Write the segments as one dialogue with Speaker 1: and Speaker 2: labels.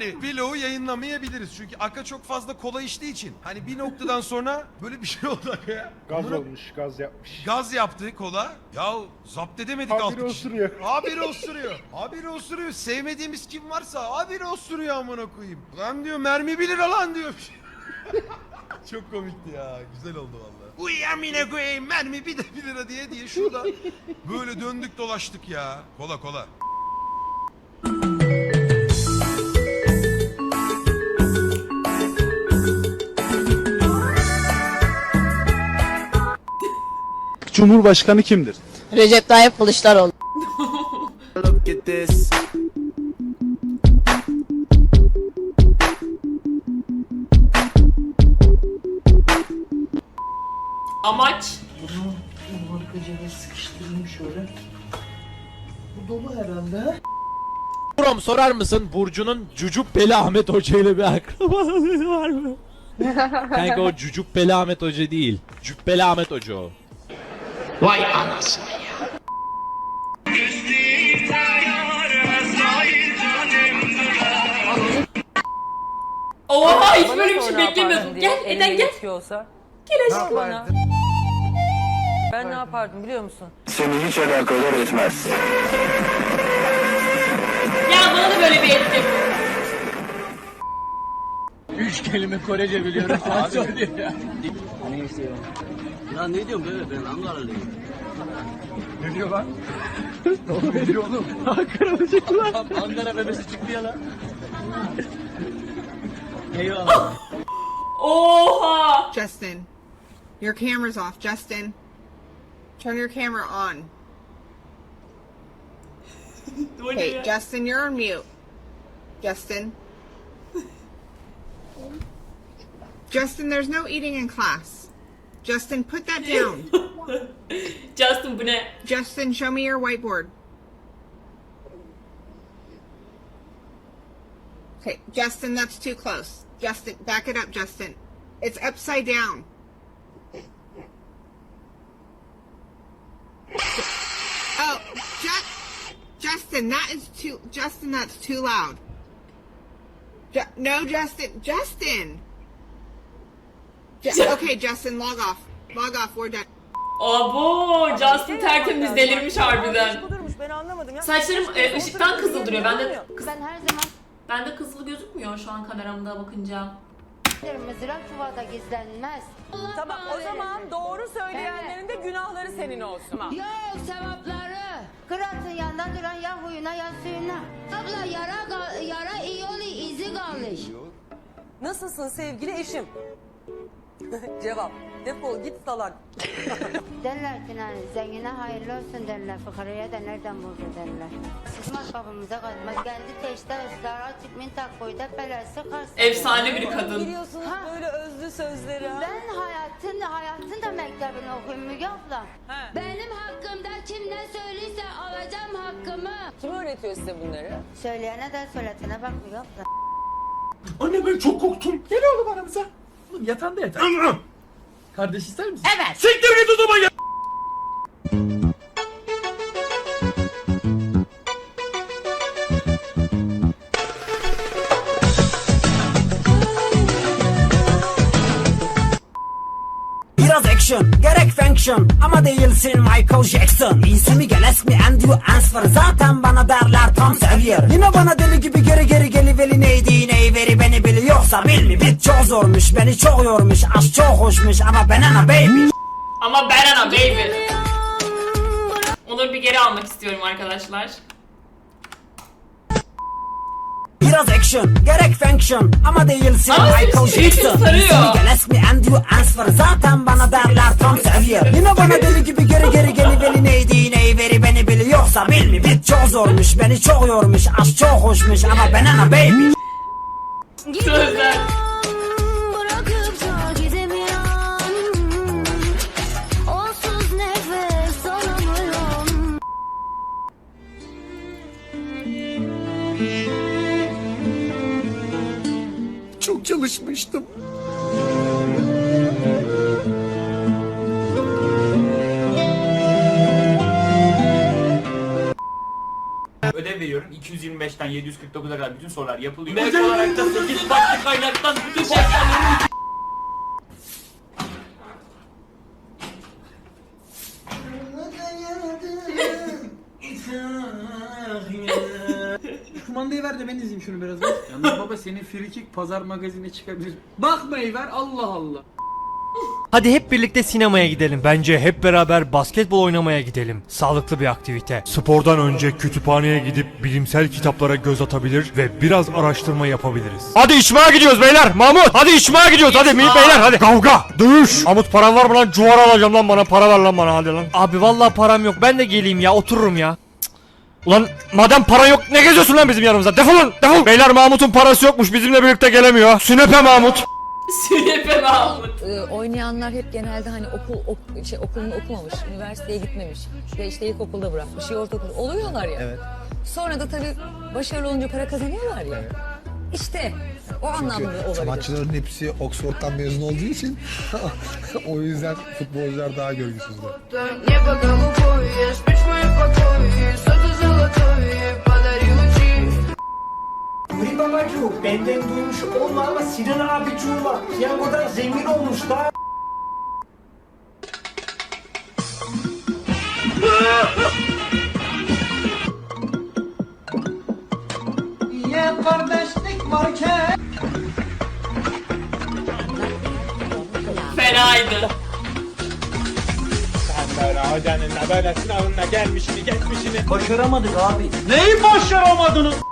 Speaker 1: Yani vlogu yayınlamayabiliriz. Çünkü Aka çok fazla kola içtiği için. Hani bir noktadan sonra böyle bir şey oldu Aka'ya.
Speaker 2: Gaz
Speaker 1: Amına-
Speaker 2: olmuş, gaz yapmış.
Speaker 1: Gaz yaptı kola. Ya zapt edemedik
Speaker 2: Habire
Speaker 1: altı kişi.
Speaker 2: osuruyor.
Speaker 1: Habire osuruyor. Habire osuruyor. Sevmediğimiz kim varsa habire osuruyor amına koyayım. Lan diyor mermi bilir lan diyor. Çok komikti ya. Güzel oldu vallahi. Uy amına koyayım mermi bir de bir lira diye diye şurada böyle döndük dolaştık ya. Kola kola.
Speaker 2: Cumhurbaşkanı kimdir?
Speaker 3: Recep Tayyip Kılıçdaroğlu.
Speaker 4: Look at this.
Speaker 5: Amaç
Speaker 6: Brom sorar mısın Burcu'nun Cucubbeli Ahmet Hoca ile bir akrabalığı var mı? Kanka o Cucubbeli Ahmet Hoca değil. Cübbeli Ahmet Hoca o.
Speaker 5: Oha hiç böyle bir şey beklemiyordum. Gel Eden gel.
Speaker 7: Olsa,
Speaker 5: Gel aşkım.
Speaker 7: yapardın? Ben ne yapardım biliyor musun?
Speaker 4: Seni hiç alakadar etmez.
Speaker 5: Ya bana da böyle bir etki.
Speaker 8: Üç kelime Korece biliyorum. Sen söyle ya.
Speaker 9: Ya ne diyorsun bebe ben Ankaralıyım.
Speaker 8: Ne diyor lan? ne diyor oğlum? Ankara lan. Ankara bebesi çıktı ya lan. Eyvallah.
Speaker 5: Oha.
Speaker 10: Justin, your camera's off. Justin, turn your camera on. Hey,
Speaker 5: ya?
Speaker 10: Justin, you're on mute. Justin. Justin, there's no eating in class. Justin, put that down.
Speaker 5: Justin bu ne?
Speaker 10: Justin, show me your whiteboard. Okay, Justin, that's too close. Justin, back it up, Justin. It's upside down. Oh, Ju- Justin, that is too. Justin, that's too loud. Ju- no, Justin. Justin. Okay, Justin, log off. Log off. We're done.
Speaker 5: Abo Justin
Speaker 7: Şey
Speaker 5: tertemiz delirmiş harbiden.
Speaker 7: Bu durmuş ben anlamadım ya.
Speaker 5: Saçlarım e, ışıktan kızıl duruyor. Bende kız,
Speaker 3: Ben her zaman
Speaker 5: bende kızıl gözükmüyor şu an kameramda bakınca.
Speaker 3: mızrak çuvalda gizlenmez.
Speaker 7: Tamam o zaman doğru söyleyenlerin de günahları senin olsun.
Speaker 3: Yok sevapları. Kıratın yanında duran ya huyuna ya suyuna. Abla yara, yara iyi ol izi kalmış.
Speaker 7: Nasılsın sevgili eşim? Cevap. Defol git salak.
Speaker 3: Derler ki hani zengine hayırlı olsun derler. Fıkaraya da nereden buldu derler. Sıkmaz kapımıza kalmaz. Geldi teşte ısrara çıkmayın tak koyda belası karsın.
Speaker 5: Efsane bir kadın.
Speaker 7: Biliyorsunuz
Speaker 3: Ha.
Speaker 7: böyle özlü sözleri. ha?
Speaker 3: Ben hayatın hayatın da mektebini okuyayım Müge abla.
Speaker 7: He.
Speaker 3: Benim hakkımda kim ne söyleyse alacağım hakkımı.
Speaker 7: Kim öğretiyor size bunları?
Speaker 3: Söyleyene de söyletene bak Müge abla.
Speaker 8: Anne ben çok korktum. Gel oğlum aramıza. Oğlum yatağında yatar. Kardeş ister misin?
Speaker 3: Evet.
Speaker 8: Siktir git o zaman ya.
Speaker 9: Biraz action, gerek function ama değilsin Michael Jackson İyisi mi gel ask me and you answer Zaten bana derler tam seviyer Yine bana deli gibi geri geri geliveli neydi neyi veri beni biliyorsa bil mi bit çok zormuş beni çok yormuş aşk çok hoşmuş ama ben ana baby.
Speaker 5: Ama ben ana baby. Onları bir geri almak istiyorum arkadaşlar.
Speaker 9: Biraz action, gerek function ama değilsin.
Speaker 5: Ama
Speaker 9: Michael Jackson gel me and you answer. Zaten bana derler tam seviyer Yine bana deli gibi geri geri geliveli neydi neyi veri beni biliyorsa bil mi bit çok zormuş beni çok yormuş aşk çok hoşmuş ama ben ana baby
Speaker 5: Sözler.
Speaker 4: Çok çalışmıştım.
Speaker 8: Ödev veriyorum.
Speaker 11: 225'ten 749'a kadar bütün sorular yapılıyor. Net olarak da 8 farklı kaynaktan bütün şartlarını
Speaker 12: Kumandayı ver de ben izleyeyim şunu biraz. Yalnız baba senin frikik pazar magazine çıkabilir. Bakmayı ver Allah Allah.
Speaker 13: Hadi hep birlikte sinemaya gidelim. Bence hep beraber basketbol oynamaya gidelim. Sağlıklı bir aktivite. Spordan önce kütüphaneye gidip bilimsel kitaplara göz atabilir ve biraz araştırma yapabiliriz. Hadi içmeye gidiyoruz beyler. Mahmut hadi içmeye gidiyoruz. Hadi minik beyler hadi. Kavga, dövüş. Mahmut paran var mı lan? Cuvar alacağım lan bana. Para ver lan bana hadi lan. Abi vallahi param yok. Ben de geleyim ya. Otururum ya. Ulan madem para yok ne geziyorsun lan bizim yanımızda? Defolun defol. Beyler Mahmut'un parası yokmuş bizimle birlikte gelemiyor. Sünepe Mahmut.
Speaker 5: Sünepe Mahmut.
Speaker 7: Ee, oynayanlar hep genelde hani okul ok- şey okulunu okumamış, üniversiteye gitmemiş ya işte ilkokulda bırakmış, ya ortaokul oluyorlar ya. Sonra da tabii başarılı olunca para kazanıyorlar ya. İşte o anlamda olabilir.
Speaker 8: Sanatçıların hepsi Oxford'dan mezun olduğu için o yüzden futbolcular daha görgüsüzler.
Speaker 13: Nuri babacığım benden duymuş olma ama Sinan abicim var. Piyangodan zengin olmuş da. Ya kardeşlik varken
Speaker 5: Fenaydı.
Speaker 13: Başaramadık abi. Neyi başaramadınız?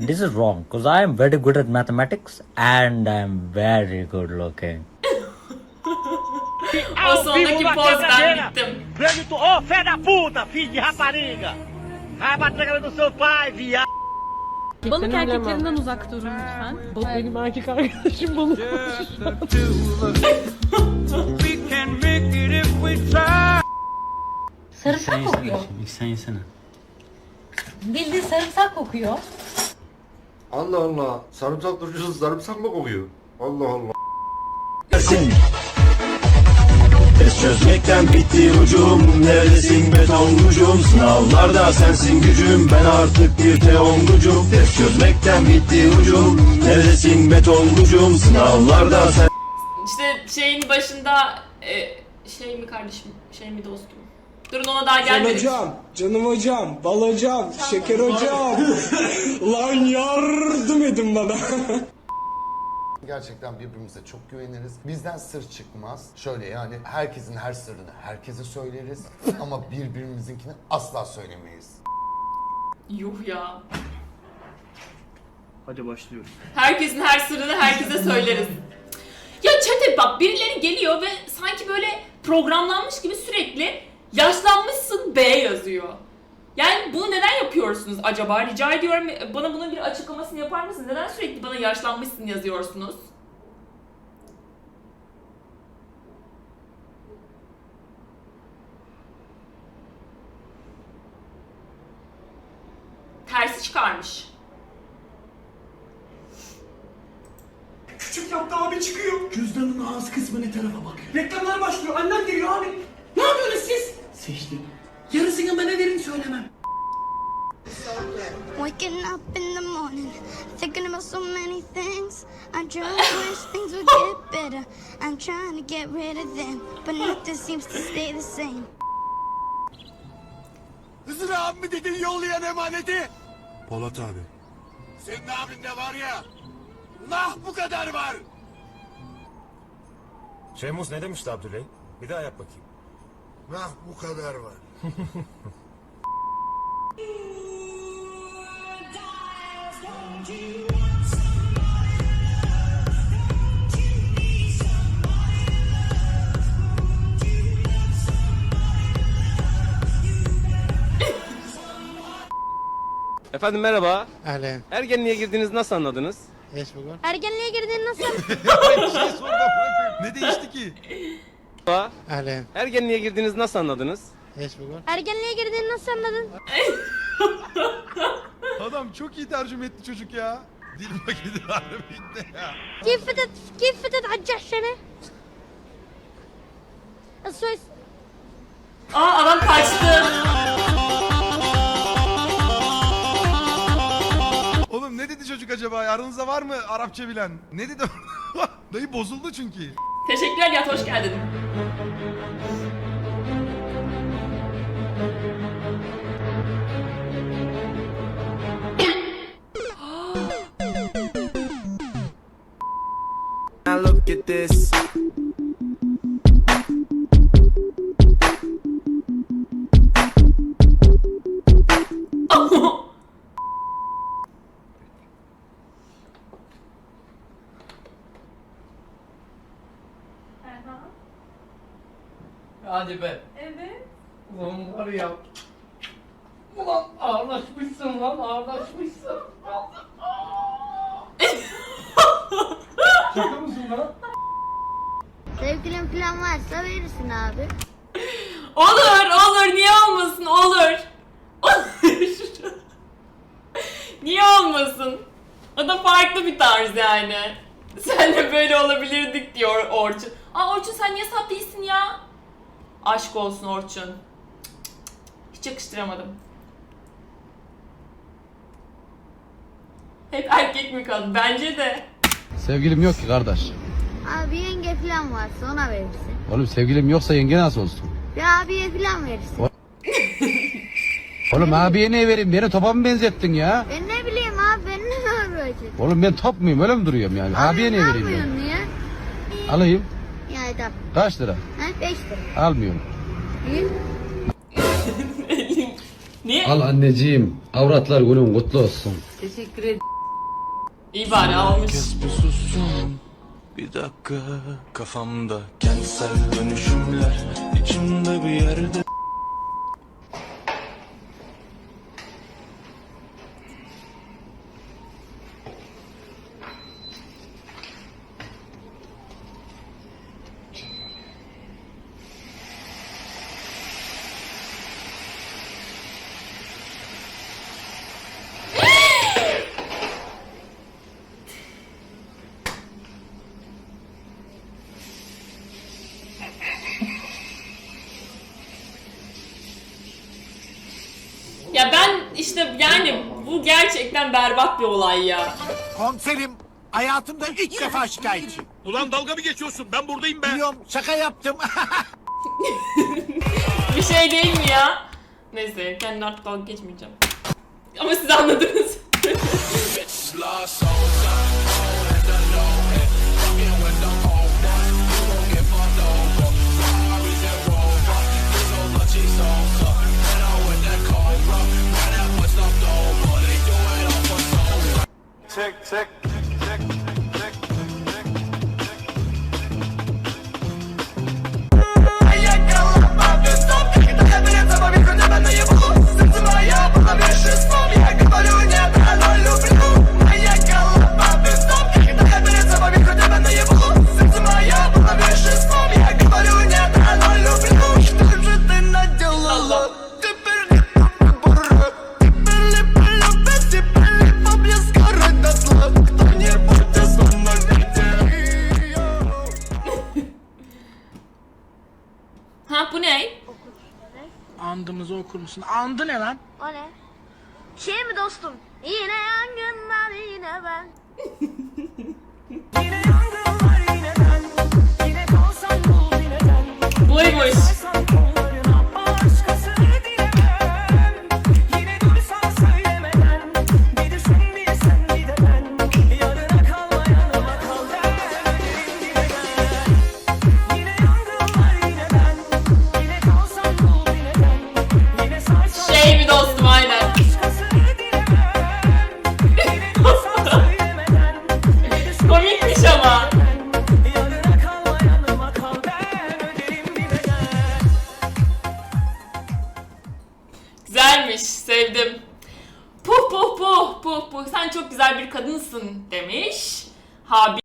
Speaker 12: This is wrong because I am very good at mathematics and I am very good looking.
Speaker 5: O sondaki poz ben gittim.
Speaker 13: Ô, oh, fé da puta, filho de rapariga! Vai pra tranga do seu pai, viado!
Speaker 7: Balık erkeklerinden uzak durun lütfen. Benim erkek arkadaşım balık.
Speaker 14: Sarımsak kokuyor.
Speaker 12: Sen yesene.
Speaker 14: Bildiğin sarımsak kokuyor.
Speaker 8: Allah Allah. Sarımsak turşusu sarımsak mı kokuyor? Allah Allah.
Speaker 13: Test çözmekten bitti ucum Neredesin betonlucum Sınavlarda sensin gücüm Ben artık bir teonlucum Test çözmekten bitti ucum Neredesin betonlucum Sınavlarda sen
Speaker 5: İşte şeyin başında e, şey mi kardeşim, şey mi dostum? Durun ona daha gelmedik.
Speaker 12: canım hocam, bal hocam, şeker hocam. Lan yardım edin bana.
Speaker 8: Gerçekten birbirimize çok güveniriz. Bizden sır çıkmaz. Şöyle yani herkesin her sırrını herkese söyleriz. ama birbirimizinkini asla söylemeyiz.
Speaker 5: Yuh ya.
Speaker 12: Hadi başlıyoruz.
Speaker 5: Herkesin her sırrını herkese söyleriz. Ya çete bak birileri geliyor ve sanki böyle programlanmış gibi sürekli yaşlanmışsın B yazıyor. Yani bunu neden yapıyorsunuz acaba? Rica ediyorum bana bunun bir açıklamasını yapar mısınız? Neden sürekli bana yaşlanmışsın yazıyorsunuz? Tersi çıkarmış.
Speaker 13: Küçük yaptı abi çıkıyor. Cüzdanın ağız kısmı ne tarafa bakıyor? Reklamlar başlıyor. Annem geliyor abi. Seçtim. Yarısını bana verin söylemem.
Speaker 14: Waking up in the morning, thinking about so many things. I just wish things would get better. I'm trying to get rid of them, but nothing seems to stay the same.
Speaker 8: Hızır abi mi dedin yollayan emaneti? Polat abi. Senin abinde var ya. Nah bu kadar var.
Speaker 13: Şemus ne demişti Abdüley? Bir daha yap bakayım.
Speaker 8: Nah bu kadar var.
Speaker 11: Efendim merhaba.
Speaker 2: Ahlen.
Speaker 11: Ergenliğe girdiğiniz nasıl anladınız?
Speaker 2: Bugün.
Speaker 14: Ergenliğe girdiğin nasıl?
Speaker 1: Şey. Ne değişti ki?
Speaker 2: Ahlen.
Speaker 11: Ergenliğe girdiğiniz nasıl anladınız?
Speaker 2: Eş bugün.
Speaker 14: Ergenliğe girdiğini nasıl anladın?
Speaker 1: Adam çok iyi tercüme etti çocuk ya. Dil paketi harbi bitti ya.
Speaker 14: كيف فتت كيف فتت على الجحشنة؟
Speaker 5: Aa adam kaçtı.
Speaker 1: Oğlum ne dedi çocuk acaba? Aranızda var mı Arapça bilen? Ne dedi? Dayı bozuldu çünkü.
Speaker 5: Teşekkürler Yat hoş geldin.
Speaker 8: Now look at this.
Speaker 15: Varsa verirsin abi.
Speaker 5: Olur, olur. Niye olmasın? Olur. Olur. Niye olmasın? O da farklı bir tarz yani. Sen de böyle olabilirdik diyor Orçun. Aa Orçun sen niye saf değilsin ya? Aşk olsun Orçun. Cık, cık, cık. Hiç yakıştıramadım. Hep erkek mi kaldı? Bence de.
Speaker 8: Sevgilim yok ki kardeş.
Speaker 15: Abi yenge falan varsa ona verirsin.
Speaker 8: Oğlum sevgilim yoksa yenge nasıl olsun?
Speaker 15: Bir abiye falan verirsin.
Speaker 8: Oğlum abiye ne vereyim? Beni topa mı benzettin ya?
Speaker 15: Ben ne bileyim abi ben ne vereceğim?
Speaker 8: Oğlum ben top muyum? Öyle mi duruyorum yani? Abiye ne vereyim ben?
Speaker 15: Almıyorsun niye?
Speaker 8: Alayım.
Speaker 15: Yani tabii.
Speaker 8: Kaç lira?
Speaker 15: Ha 5 lira.
Speaker 8: Almıyorum.
Speaker 15: İyi.
Speaker 5: Niye?
Speaker 8: Al anneciğim. Avratlar günün kutlu olsun.
Speaker 16: Teşekkür ederim.
Speaker 5: İyi bari almış.
Speaker 17: Bir dakika kafamda kentsel dönüşümler içimde bir yerde
Speaker 5: Ya ben işte yani bu gerçekten berbat bir olay ya.
Speaker 18: Komiserim hayatımda ilk defa şikayetçi.
Speaker 19: Ulan dalga mı geçiyorsun? Ben buradayım ben.
Speaker 18: Biliyorum şaka yaptım.
Speaker 5: Bir şey değil mi ya? Neyse kendi artık dalga geçmeyeceğim. Ama siz anladınız.
Speaker 17: tick,
Speaker 5: tick. Ha bu ne?
Speaker 12: Andımızı okur musun? Andı ne lan?
Speaker 15: O ne? Şey mi dostum? Yine yangınlar yine ben.
Speaker 5: Buymuş. Şey